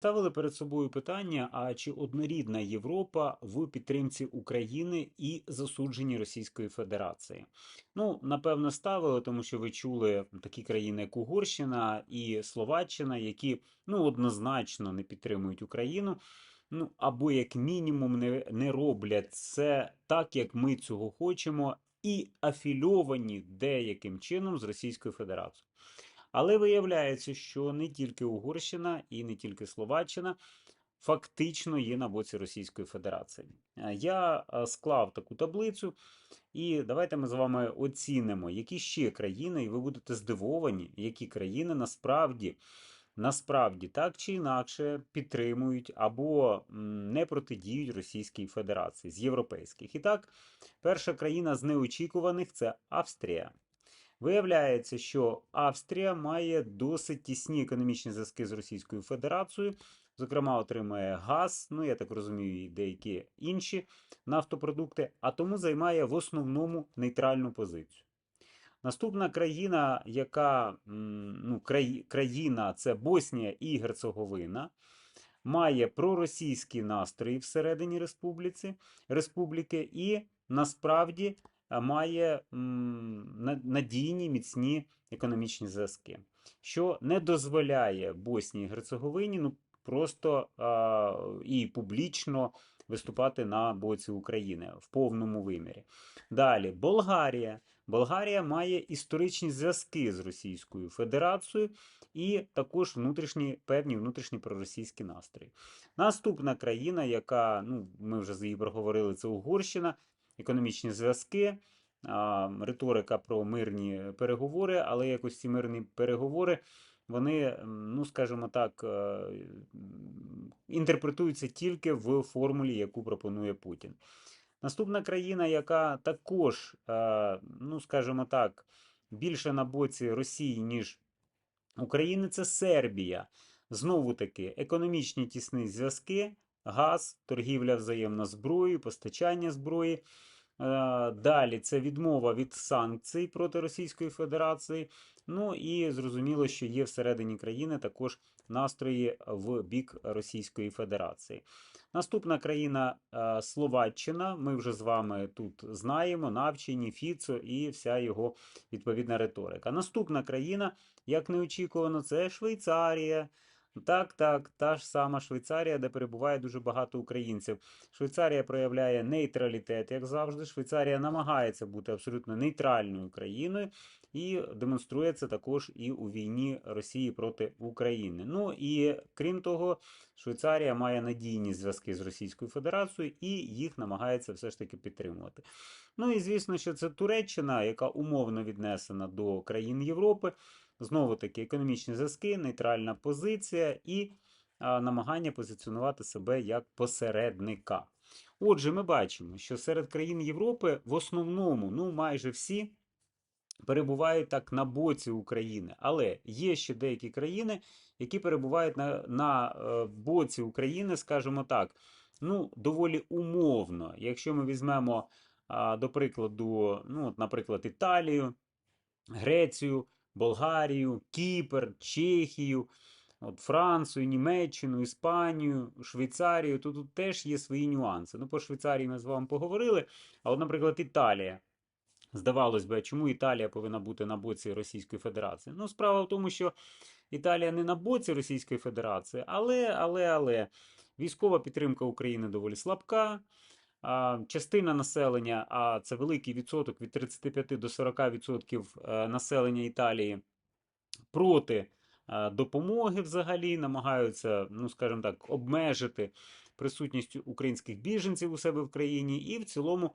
Ставили перед собою питання: а чи однорідна Європа в підтримці України і засудженні Російської Федерації? Ну, напевно, ставили, тому що ви чули такі країни, як Угорщина і Словаччина, які ну однозначно не підтримують Україну. Ну або як мінімум не, не роблять це так, як ми цього хочемо, і афільовані деяким чином з Російською Федерацією. Але виявляється, що не тільки Угорщина і не тільки Словаччина фактично є на боці Російської Федерації. Е, Я е, склав таку таблицю, і давайте ми з вами оцінимо, які ще країни, і ви будете здивовані, які країни насправді. Насправді так чи інакше підтримують або не протидіють Російській Федерації з європейських. І так, перша країна з неочікуваних це Австрія. Виявляється, що Австрія має досить тісні економічні зв'язки з Російською Федерацією, зокрема, отримує газ, ну я так розумію, і деякі інші нафтопродукти, а тому займає в основному нейтральну позицію. Наступна країна, яка ну, край, країна це Боснія і Герцеговина, має проросійські настрої всередині республіці, республіки і насправді має надійні міцні економічні зв'язки, що не дозволяє Боснії і Герцеговині ну, просто а, і публічно виступати на боці України в повному вимірі. Далі, Болгарія. Болгарія має історичні зв'язки з Російською Федерацією і також внутрішні певні внутрішні проросійські настрої. Наступна країна, яка ну ми вже з її проговорили, це Угорщина, економічні зв'язки. Риторика про мирні переговори, але якось ці мирні переговори, вони, ну скажімо так, е, інтерпретуються тільки в формулі, яку пропонує Путін. Наступна країна, яка також, е, ну скажімо так, більше на боці Росії, ніж України, це Сербія. Знову таки, економічні тісні зв'язки, газ, торгівля взаємно зброєю, постачання зброї. Е, Далі це відмова від санкцій проти Російської Федерації. Ну і зрозуміло, що є всередині країни також настрої в бік Російської Федерації. Наступна країна е, Словаччина. Ми вже з вами тут знаємо, навчені, Фіцо і вся його відповідна риторика. Наступна країна, як неочікувано, це Швейцарія. Так, так, та ж сама Швейцарія, де перебуває дуже багато українців. Швейцарія проявляє нейтралітет, як завжди. Швейцарія намагається бути абсолютно нейтральною країною і демонструє це також і у війні Росії проти України. Ну і крім того, Швейцарія має надійні зв'язки з Російською Федерацією і їх намагається все ж таки підтримувати. Ну і звісно, що це Туреччина, яка умовно віднесена до країн Європи. Знову таки економічні зв'язки, нейтральна позиція і намагання позиціонувати себе як посередника. Отже, ми бачимо, що серед країн Європи в основному, ну майже всі, перебувають так на боці України. Але є ще деякі країни, які перебувають на, на е, боці України, скажімо так, ну, доволі умовно. Якщо ми візьмемо, до прикладу, ну, наприклад, Італію, Грецію, Болгарію, Кіпр, Чехію, от Францію, Німеччину, Іспанію, Швейцарію, то тут теж є свої нюанси. Ну, по Швейцарії ми з вами поговорили. А от, наприклад, Італія. Здавалось би, чому Італія повинна бути на боці Російської Федерації? Ну, справа в тому, що Італія не на боці Російської Федерації, але, але, але військова підтримка України доволі слабка. Частина населення, а це великий відсоток від 35 до 40% е, населення Італії проти е, допомоги взагалі, намагаються, ну скажімо так, обмежити присутність українських біженців у себе в країні, і в цілому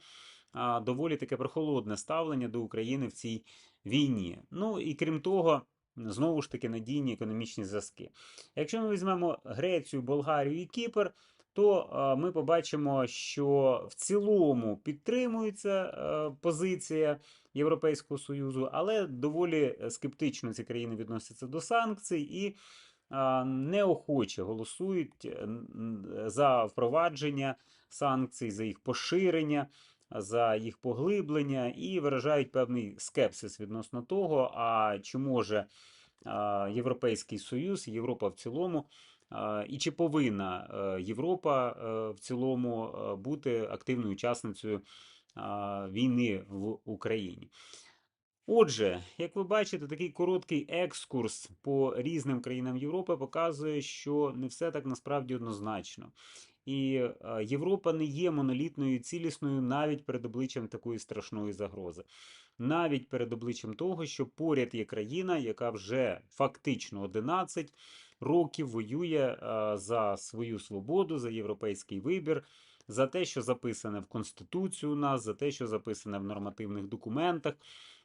доволі таке прохолодне ставлення до України в цій війні. Ну і крім того, знову ж таки надійні економічні зв'язки. Якщо ми візьмемо Грецію, Болгарію і Кіпр, то ми побачимо, що в цілому підтримується е, позиція Європейського Союзу, але доволі е, скептично ці країни відносяться до санкцій і неохоче голосують е, за впровадження санкцій, за їх поширення, за їх поглиблення і виражають певний скепсис відносно того, а чи може Європейський Союз, Європа в цілому Е, І чи повинна е, Європа е, в цілому е, бути активною учасницею е, війни в Україні? Отже, як ви бачите, такий короткий екскурс по різним країнам Європи показує, що не все так насправді однозначно. І е, Європа не є монолітною і цілісною навіть перед обличчям такої страшної загрози. Навіть перед обличчям того, що поряд є країна, яка вже фактично 11 років воює е, за свою свободу, за європейський вибір, за те, що записане в Конституцію у нас, за те, що записане в нормативних документах.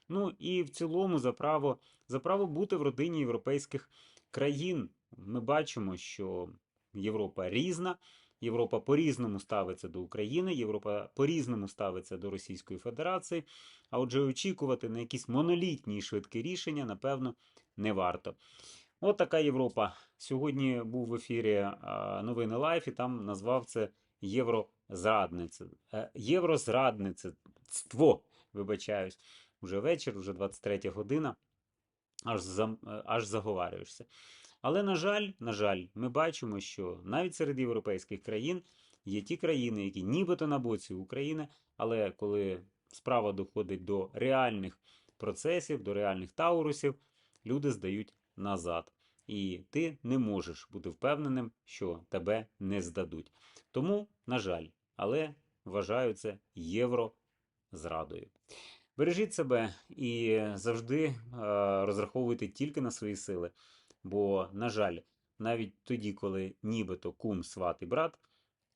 Ну і в цілому за право, за право бути в родині європейських країн. Ми бачимо, що Європа різна, Європа по-різному ставиться до України, Європа по-різному ставиться до Російської Федерації. А отже, очікувати на якісь монолітні і швидкі рішення, напевно, не варто. От така Європа. Сьогодні був в ефірі новини Лайф, і там назвав це Єврозраднице. Е, Єврозрадництво, вибачаюсь. Уже вечір, вже 23 година, аж, зам, е, аж заговарюєшся. Але, на жаль, на жаль, ми бачимо, що навіть серед європейських країн є ті країни, які нібито на боці України, але коли справа доходить до реальних процесів, до реальних таурусів, люди здають назад. І ти не можеш бути впевненим, що тебе не здадуть. Тому, на жаль, але вважаю це єврозрадою. Бережіть себе і завжди е, розраховуйте тільки на свої сили. Бо, на жаль, навіть тоді, коли нібито кум, сват і брат,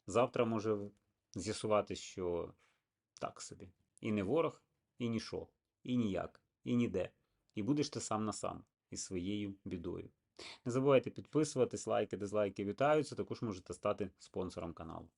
завтра може з'ясувати, що так собі. І не ворог, і нічого, і ніяк, і ніде. І будеш ти сам на сам із своєю бідою. Не забувайте підписуватись, лайки, дизлайки вітаються. Також можете стати спонсором каналу.